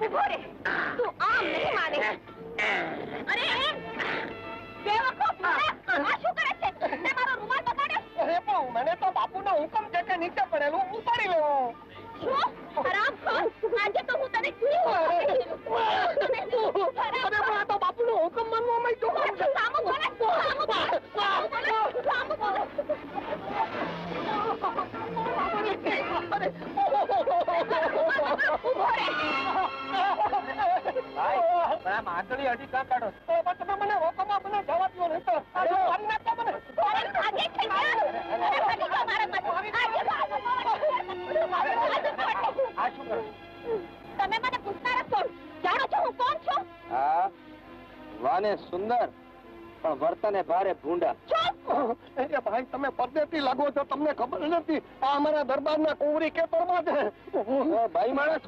ઊભો રે. તું આમ નહીં માને. અરે બેવકૂફ આ શું કરે છે? તે મારો રૂમાલ બગાડ્યો અરે પણ મને તો બાપુનો હુકમ છે કે નીચે પડેલું ઉપાડી લેવું શું? હરામખોર આજે તો હું તને જીવ તને પણ તો બાપુનો હુકમ માનવામાં તો સામું બોલે સામું બોલે સામું બોલે કાં કાઢો તમે મને હુકમમાં મને જવા દો નહીં તો અરે મારી નાખો મને અરે ભાગે છે અરે ભાગી જાઓ મારા પાસે. આ શું કરો તમે મને પૂછનાર જ જાણો છો હું કોણ છું? હા? વાને સુંદર? પણ વર્તને ભારે ભૂંડા. અરે ભાઈ તમે પરદેશી લાગો છો તમને ખબર નથી. આ અમારા દરબારના કુંવરી ખેતરમાં છે. ભાઈ માણસ.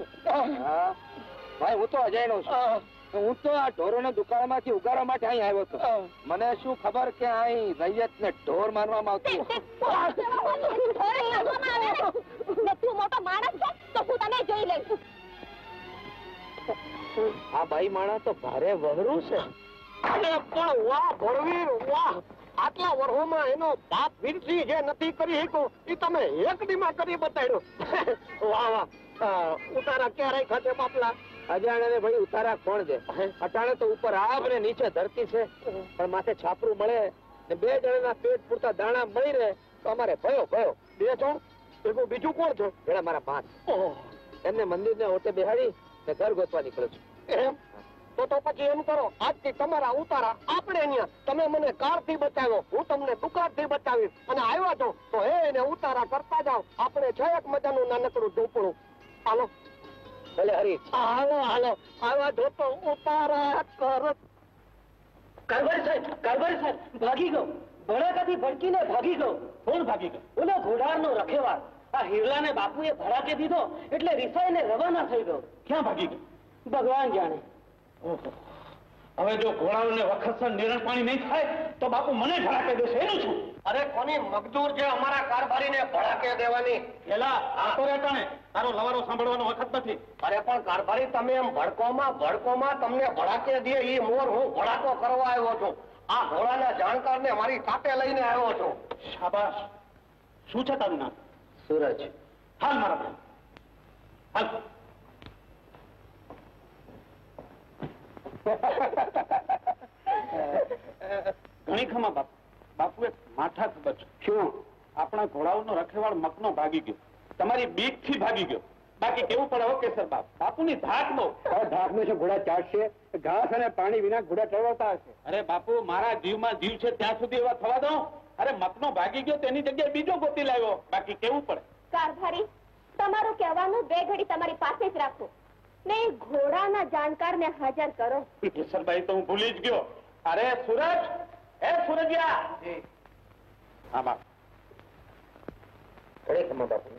ભાઈ હું તો અજાયણો છું. હું. તો આ ઢોરોના દુકાનમાંથી ઉગાડવા માટે અહીં આવ્યો હતો. મને શું ખબર કે અહીં રૈયત ને ઢોર માનવામાં આવતું તે થોડે લાગવામાં આવે ને. ને તું મોટો માણસ છે તો હું તને જોઈ લઈશ. આ ભાઈ માણસ તો ભારે વહરું છે. અરે પણ વાહ ભળવીર વાહ. આટલા વર્ષોમાં એનો બાપ વીરસિંહ જે નથી કરી શક્યો એ તમે એક દીમાં કરી બતાડ્યો. વાહ વાહ. ઉતારા ક્યારે ખાતે બાપલા? અજાણે ભાઈ ઉતારા કોણ છે? અટાણે તો ઉપર આભ ને નીચે ધરતી છે. પણ માથે છાપરું મળે ને બે જણાના પેટ પૂરતા દાણા મળી રહે તો અમારે ભયો ભયો. બે જણ? ભેગું બીજું કોણ છે? પેલા મારા પાંચ એમને મંદિરને ઓટે બેહાડી ને ઘર ગોતવા નીકળ્યો છું. એમ? તો પછી એમ કરો આજથી તમારા ઉતારા આપણે અહીંયા તમે મને કારથી બચાવ્યો હું તમને દુકાનથી બચાવી અને આવ્યા છો તો હે એને ઉતારા કરતા જાઓ. આપણે છે એક મજાનું નાનકડું ઝૂંપડું. હાલો. ભલે હરી. હાલો હાલો. આવા જો તો ઉતારા કર. કારભારી સાહેબ કારભારી સાહેબ ભાગી ગયો. ભડાકાથી ભડકીને ભાગી ગયો. કોણ ભાગી ગયો? ઓલો ઘોડાનો રખેવાળ. આ હિરલાને બાપુએ ભડાકે દીધો એટલે રિસાઈને રવાના થઈ ગયો. ક્યાં ભાગી ગયો? ભગવાન જાણે. હવે જો ઘોડાઓને વખતસર નિરણ પાણી નહીં થાય તો બાપુ મને ભડાકે દેશે. એનું છું અરે કોની મગદૂર છે અમારા કારભારીને ભડાકે દેવાની? એલા આ તો રેટાણે. તારો લવારો સાંભળવાનો વખત નથી. અરે પણ કારભારી તમે એમ ભડકોમાં ભડકોમાં તમને ભડાકે દે એ મોર હું ભડાકો કરવા આવ્યો છું. આ ઘોડાના જાણકારને મારી સાથે લઈને આવ્યો છું. શાબાશ. શું છે તારું નામ? સૂરજ. હાલ મારા ભાઈ. હાલ. ઘણી ખમા બાપુ બાપુ એક માથા ખબર છે શું આપણા ઘોડાઓનો રખેવાળ મકનો ભાગી ગયો. તમારી બીકથી ભાગી ગયો. બાકી કેવું પડે ઓકે સર બાપ? બાપુની ધાક બહુ. ઢાક નો શું ઘોડા ચાટશે? ઘાસ અને પાણી વિના ઘોડા ટળવતા હશે. અરે બાપુ મારા જીવમાં જીવ છે ત્યાં સુધી એવા થવા દો અરે મકનો ભાગી ગયો તેની જગ્યાએ બીજો ગોતી લાવ્યો. બાકી કેવું પડે? કારભારી તમારું કહેવાનું બે ઘડી તમારી પાસે જ રાખો. ને ઘોડાના જાણકારને હાજર કરો. કિશનભાઈ તો હું ભૂલી જ ગયો. અરે સુરજ! એ સુરજિયા! હા બાપ. ઘણી ખમા બાપુ.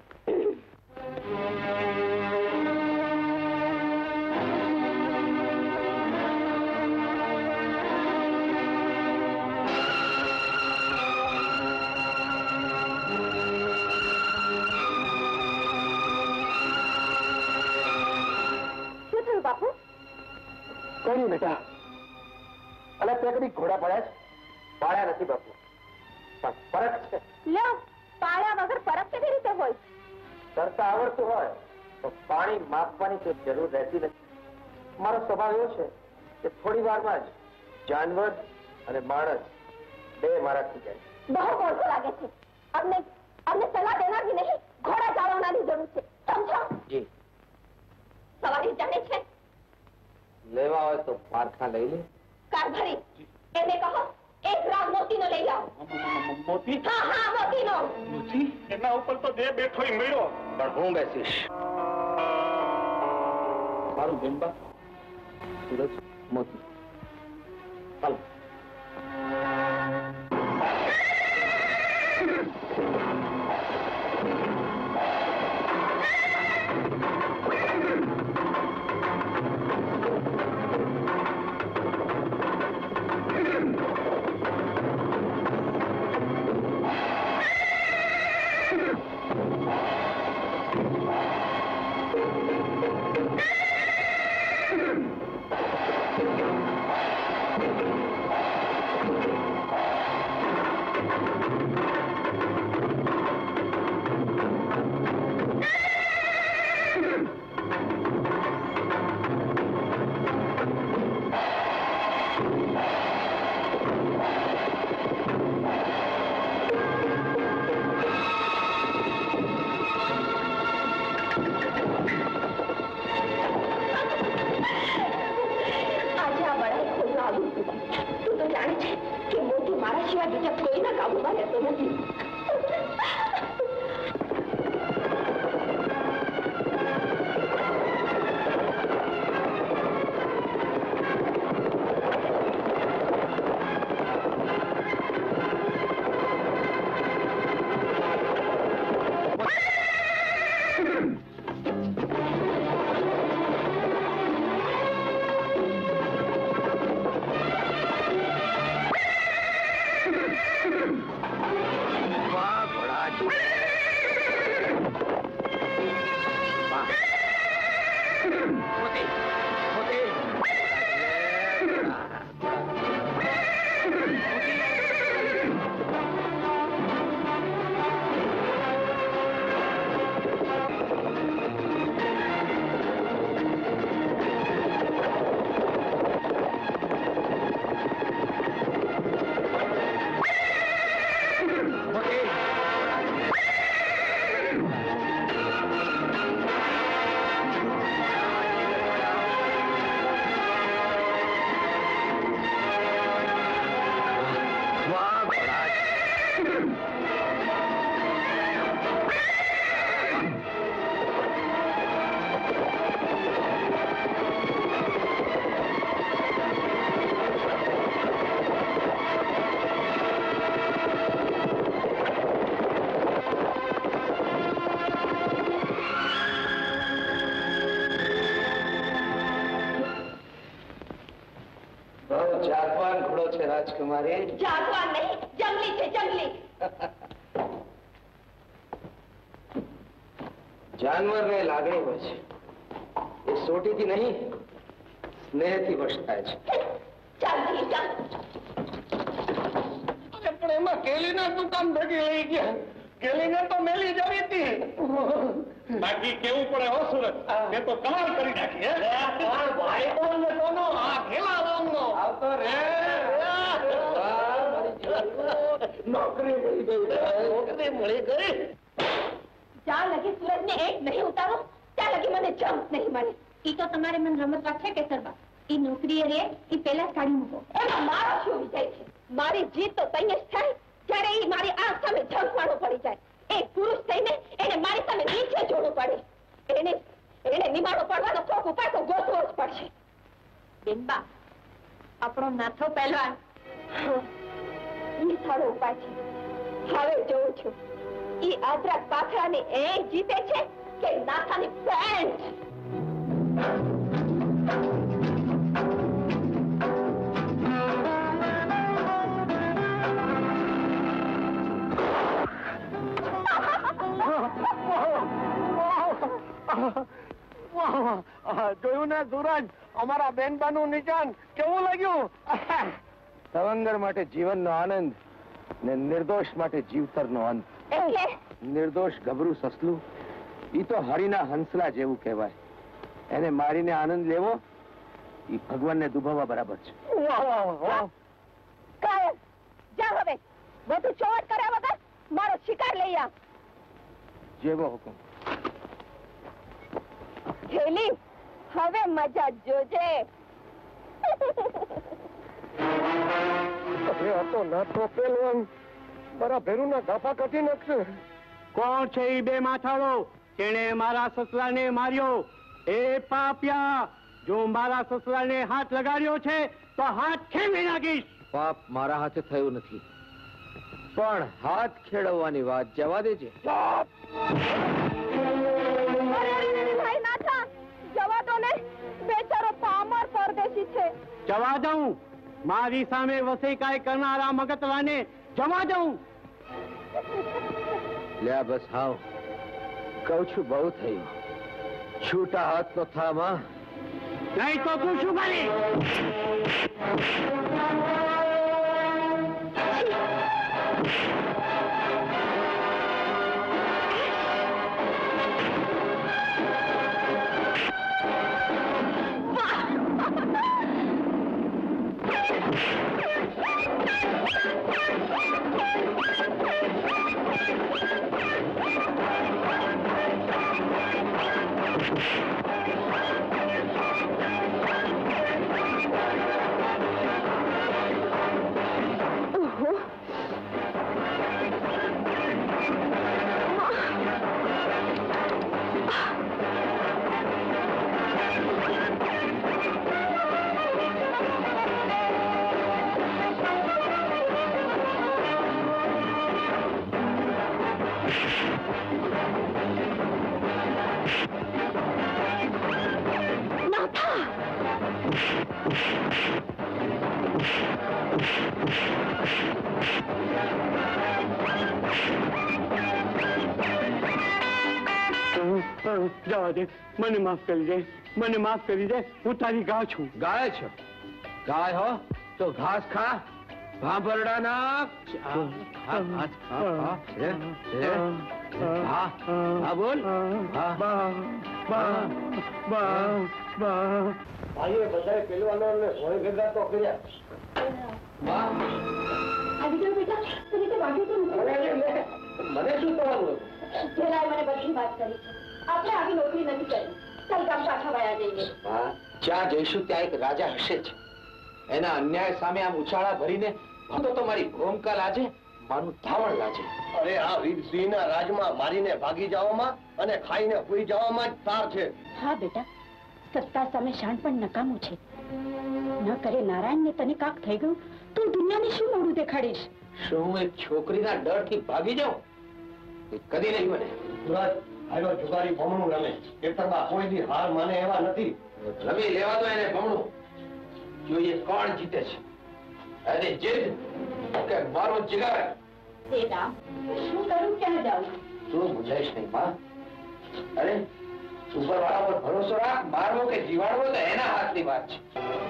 કોની બેટા અને તે કદી ઘોડા પડ્યા છે પાડ્યા નથી બાપુ. પણ ફરક છે. લ્યો પાળ્યા વગર ફરક કેવી રીતે હોય? તરતા આવડતું હોય તો પાણી માપવાની કોઈ જરૂર રહેતી નથી. મારો સ્વભાવ એવો છે કે થોડી વારમાં જ જાનવર અને માણસ બે મારાથી જાય. બહુ બોલતો લાગે છે. અમને અમને સલાહ દેનારની નહીં ઘોડા ચાલવનારની જરૂર છે. સમજો? જી સવારી જાણે છે લેવા હોય તો પારખા લઈ લે. કારભારી એને કહો એક રામ મોતીનો લઈ આવો મોતી? હા હા મોતીનો. મોતી? એના ઉપર તો જે બેઠો ઈ મળ્યો. પણ હું બેસીશ. મારું બેનબા સુરજ મોતી. varias cosas હાલ રાજકુમારી. જાગવાન નહીં જંગલી છે જંગલી. જાનવરને લાગણી હોય છે. એ સોટીથી નહીં સ્નેહથી થાય છે પણ એમાં કેલીના દુકાન ભેગી લઈ ગયા? કેલીને તો મેલી જવી હતી. બાકી કેવું પડે હો સુરત? તે તો કમાલ કરી નાખી હે? ભાઈ કોણ ને કોનો આ ખેલા રામનો આવતો રે. નોકરી મળી ગઈ નોકરી મળી ગઈ? જ્યાં લગી સૂરજને એક નહીં ઉતારો ત્યાં લગી મને જમ્પ નહીં મળે ઈ તો તમારે મને રમત છે કેસરબા ઈ નોકરીએ રે ઈ પેલા જ કાઢી મૂકો. એમાં મારો શું વિજય છે? મારી જીત તો તૈયાર થાય જ્યારે ઈ મારી આંખ સામે વાળો પડી જાય. એક પુરુષ થઈને આપણો નાથો પહેલવાન. ઈ છે હવે જોઉં છું. ઈ એ જીતે છે કે નાથાની પેન્ટ. જોયું ને સુરજ અમારા બેનબાનું નિશાન કેવું લાગ્યું? સવંગર માટે જીવનનો આનંદ ને નિર્દોષ માટે જીવતરનો અંત. નિર્દોષ ગભરું સસલું. ઈ તો હરિના હંસલા જેવું કહેવાય. એને મારીને આનંદ લેવો ઈ ભગવાનને દુભાવવા બરાબર છે. જા હવે. બધું ચોટ કર્યા વગર મારો શિકાર લઈ આ જેવો હુકમ. થેલી હવે મજા જોજે. પહેલવાન મારા ભેરુના ગાફા કાઢી નાખશે. કોણ છે એ બે માથાળો? તેણે મારા સસરાને માર્યો. એ પાપ્યા જો મારા સસરાને હાથ લગાડ્યો છે તો હાથ ખેંચી નાખીશ. પાપ મારા હાથે થયું નથી. પણ હાથ ખેડવવાની વાત જવા દેજે. જવા દઉં. મારી સામે વસેકાય કરનારા મગતરાને જવા દઉં. લ્યા બસ હાવ. કહું છું બહુ થયું. છૂટા હાથ તો થામાં. નહીં તો તું શું કરી જવા દે મને માફ કરી દે મને માફ કરી દે હું તારી ગા છું ગાય છો ગાય હો તો ઘાસ ખા ભાંભરડા નાખ હા, હા, હા, હા, લે, લે. હા, હા, બોલ. હા. ભાઈએ બધાય પહેલવાનોને સોય ભેગા તો કર્યા. મને શું થવાનું પેલાએ મને બધી વાત કરી. આપણે આવી નોકરી નથી કરી. ચાલ ગામ પાછા વયા જઈએ. જ્યાં જઈશું ત્યાં એક રાજા હશે જ. એના અન્યાય સામે આમ ઉછાળા ભરીને તો તમારી ભૂમકા લાજે મારું ધાવણ લાજે. અરે આ વીરસિંહના રાજમાં મારીને ભાગી જવામાં અને ખાઈને સુઈ જવામાં જ તાર છે. હા બેટા સત્તા સામે શાણ પણ નકામું છે. ન કરે નારાયણને તને કાક થઈ ગયું તો દુનિયાને શું મોડું દેખાડીશ? શું હું એક છોકરીના ડરથી ભાગી જાઉં? એ કદી નહીં બને. સુરજ આવ્યો જુગારી ભમણું રમે. ખેતરમાં કોઈ દી હાર માને એવા નથી. રમી લેવા દો એને ભમણું. જોઈએ કોણ જીતે છે. એની જીદ કે મારો જીગર. બેટા શું કરું? ક્યાં જાઉં? તું બુજાઈશ નહીં માં. અરે ઉપરવાળા પર ભરોસો રાખ મારવો કે જીવાડવો તો એના હાથની વાત છે.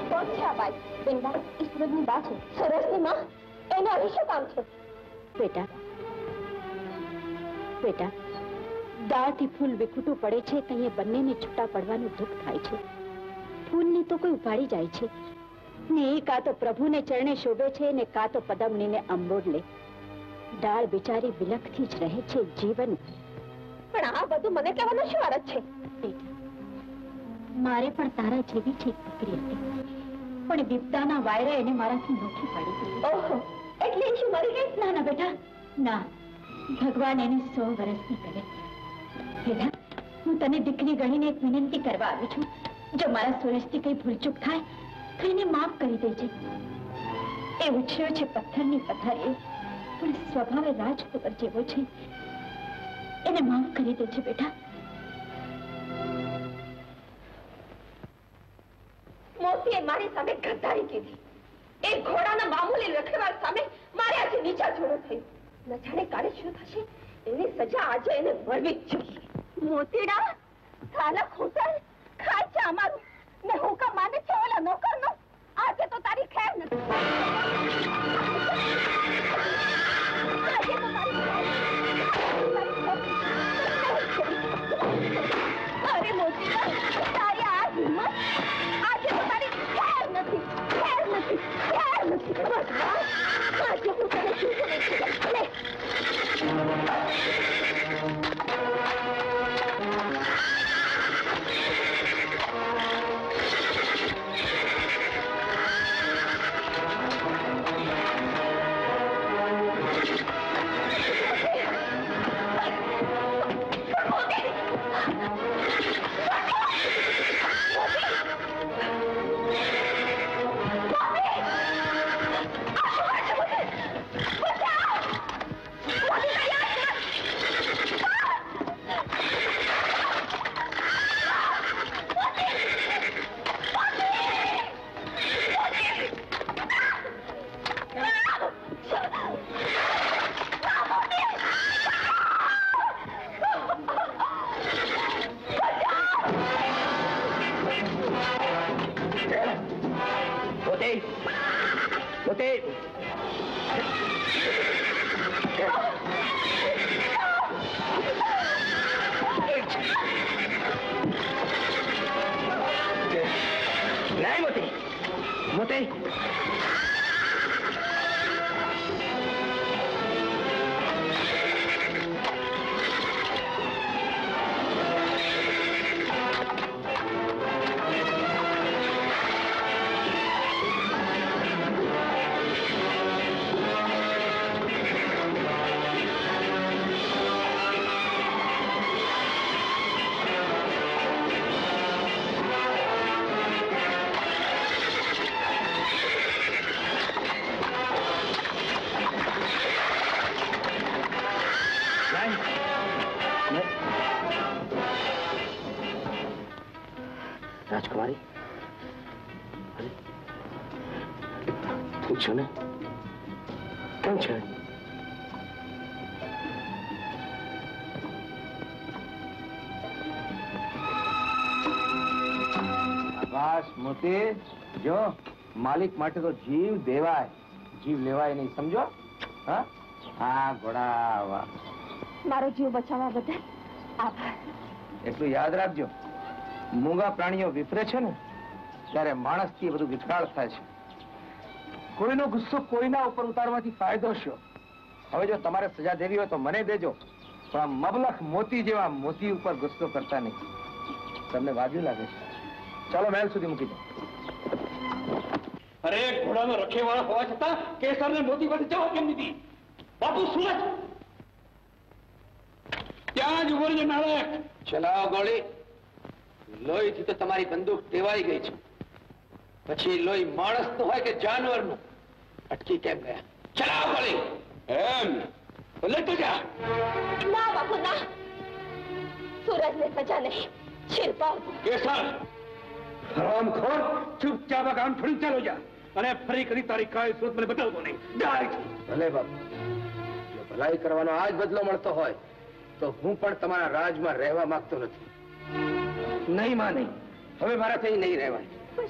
કોણ છે આ બાઈ? બેનબા ઈ સુરજની બા છે. સરસની માં? એને શું કામ છે? બેટા બેટા દાળથી ફૂલ વિખૂટું પડે છે તો અહીંયા બંનેને છૂટા પડવાનું દુઃખ થાય છે. ફૂલને તો કોઈ ઉપાડી જાય છે. ને એ કાં તો પ્રભુને ચરણે શોભે છે ને કાં તો પદમનીને અંબોડ લે. ડાળ બિચારી વિલખથી જ રહે છે જીવન. પણ આ બધું મને કહેવાનો શું અરજ છે? મારે પણ તારા જેવી એક દીકરી હતી. પણ વિપદાના વાયરા એને મારાથી નોખી પાડી ઓહો એટલે શું મરી ગઈ? ના ના બેટા ના. ભગવાન એને સો વર્ષની કરે બેટા હું તને દીકરી ગણીને એક વિનંતી કરવા આવી છું. જો મારા સુરેશથી કઈ ભૂલચૂક થાય તો માફ કરી દેજે. એ ઉછર્યો છે પથ્થરની પથારીએ પણ સ્વભાવે રાજકુંવર જેવો છે. એને માફ કરી દેજે બેટા. મોતીએ મારી સામે ગદ્દારી કીધી. એ ઘોડાના મામૂલી રખેવાળ સામે મારે આજે નીચા છોડો થયું ન જાણે કાલે શું થશે? એની સજા આજે એને મળવી જ જોઈએ. મોતીડા સાલા ખોસર ખાય છે અમારું ઓલા નોકરનો આજે તો તારી ખેર નથી. આજે તો તારી આજે તો તારી ખેર નથી. ખેર નથી ખેર નથી. રાજકુમારી? અરે, તું છો ને? કેમ છે? જો, માલિક માટે તો જીવ દેવાય. જીવ લેવાય નહીં, સમજો? હા? હા, ઘોડા, વાહ. મારો જીવ બચાવવા બદલ આભાર. એટલું યાદ રાખજો. મૂંગા પ્રાણીઓ વિફરે છે ને ત્યારે માણસથી બધું વિકરાળ થાય છે. કોઈનો ગુસ્સો કોઈના ઉપર ઉતારવાથી ફાયદો શું હવે જો તમારે સજા દેવી હોય તો મને દેજો પણ આ મબલખ મોતી જેવા મોતી ઉપર ગુસ્સો કરતા નહીં. તમને વાજુ લાગે છે. ચાલો મહેલ સુધી મૂકી દો. અરે ઘોડાનો રખેવાળા હોવા છતાં કેસરને મોતી પાસે જવા કેમ દીધી બાપુ સુરજ ત્યાં જ ઊભો રહેજો ચલાવો ગોળી. લોહીથી તો તમારી બંદૂક ટેવાઈ ગઈ છે. પછી લોહી માણસનું હોય કે જાનવરનું. અટકી કેમ ગયા? ચલાવો ગોળી. એમ. તો જા. ના બાપુ ના સૂરજને સજા નહીં. શિરપાવ કેસર. હરામખોર ચૂપચાપ આ કામ છોડી ચાલો જા. અને ફરી કરી તારી કાય સુરત મને બતાવતો નહીં. જાય ભલે બાપુ. જો ભલાઈ કરવાનો આ બદલો મળતો હોય તો હું પણ તમારા રાજમાં રહેવા માંગતો નથી. નહીં માં નહીં. હવે મારાથી નહીં રહેવાય.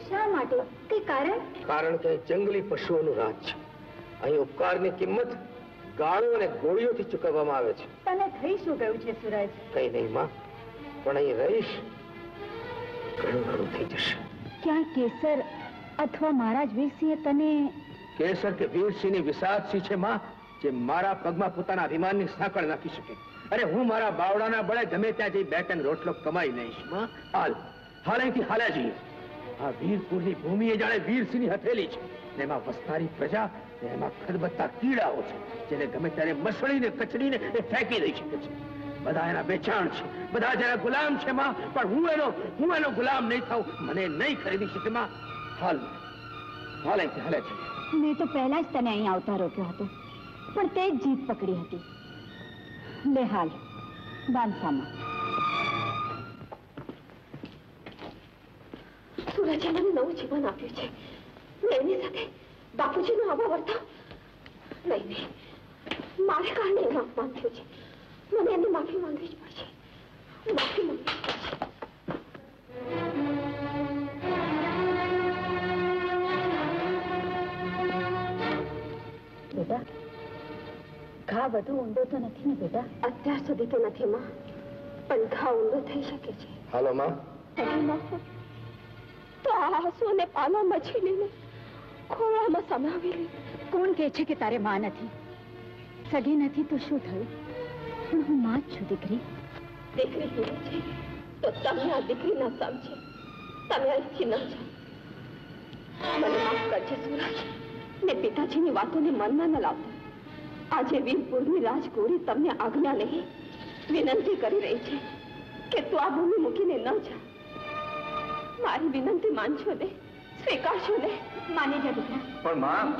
શા માટે? કઈ કારણ? કારણ કે જંગલી પશુઓનું રાજ છે. અહીં ઉપકારની કિંમત ગાળો અને ગોળીઓથી ચૂકવવામાં આવે છે. તને થઈ શું ગયું છે સુરજ? કઈ નહીં માં. પણ અહીં રહીશ. ઘણું ઘણું થઈ જશે. ક્યાં કેસર અથવા મહારાજ વીરસિંહે તને કેસર કે વીરસિંહની વિષાદસિંહ છે માં જે મારા પગમાં પોતાના અભિમાનની સાંકળ નાખી શકે. અરે હું મારા બાવડાના બળે ગમે ત્યાં જઈ બે ત્રણ રોટલો કમાઈ લઈશમાં હાલ. હાલ અહીંથી હાલ્યા જઈએ આ વીરપુરની ભૂમિ એ જાણે વીરસિંહની હથેલી છે. એમાં વસનારી પ્રજા, ને એમાં ખદબત્તા કીડાઓ છે, જેને ગમે ત્યારે મસળીને, કચડીને એ ફેંકી દઈ શકે છે. બધા એના બેચાણ છે. બધા જેના ગુલામ છે, માં. પણ હું એનો હું એનો ગુલામ નહીં થાઉં. મને નહીં ખરીદી શકે, માં. હાલ. હાલ હાલ્યા જઈએ મેં તો પહેલા જ તને અહીં આવતા રોક્યો હતો. પણ તે જીત પકડી હતી. લે હાલ બાંધસામાં સૂરજે મને નવું જીવન આપ્યું છે એની સાથે બાપુજીનો આવો વર્તાવ નહીં નહીં મારે કારણે એનો અપમાન થયું છે મને એની માફી માંગવી જ માફી માંગવી વધુ ઊંડો તો નથી ને બેટા? અત્યાર સુધી તો નથી માં. પણ ઘા ઊંડો થઈ શકે છે. હાલો માં. ન તો આ આંસુઓને પાનામાં છીલીને ખોળામાં સમાવી લે કોણ કહે છે કે તારે માં નથી? સગી નથી તો શું થયું? પણ હું માં જ છું દીકરી. દીકરી તું છે? તો તમે આ દીકરી ના સમજે તમે અહીંથી ન જાઓ. મને માફ કરજે સુરજ. ને પિતાજીની વાતોને મનમાં ન લાવતા. આજે વીરપુરની રાજકુરી તમને આજ્ઞા લઈ વિનંતી કરી રહી છે કે તું આ ભૂમિ મૂકીને ન જા. મારી વિનંતી માનશો ને સ્વીકારશો ને? માની જા દીકરા. પણ માં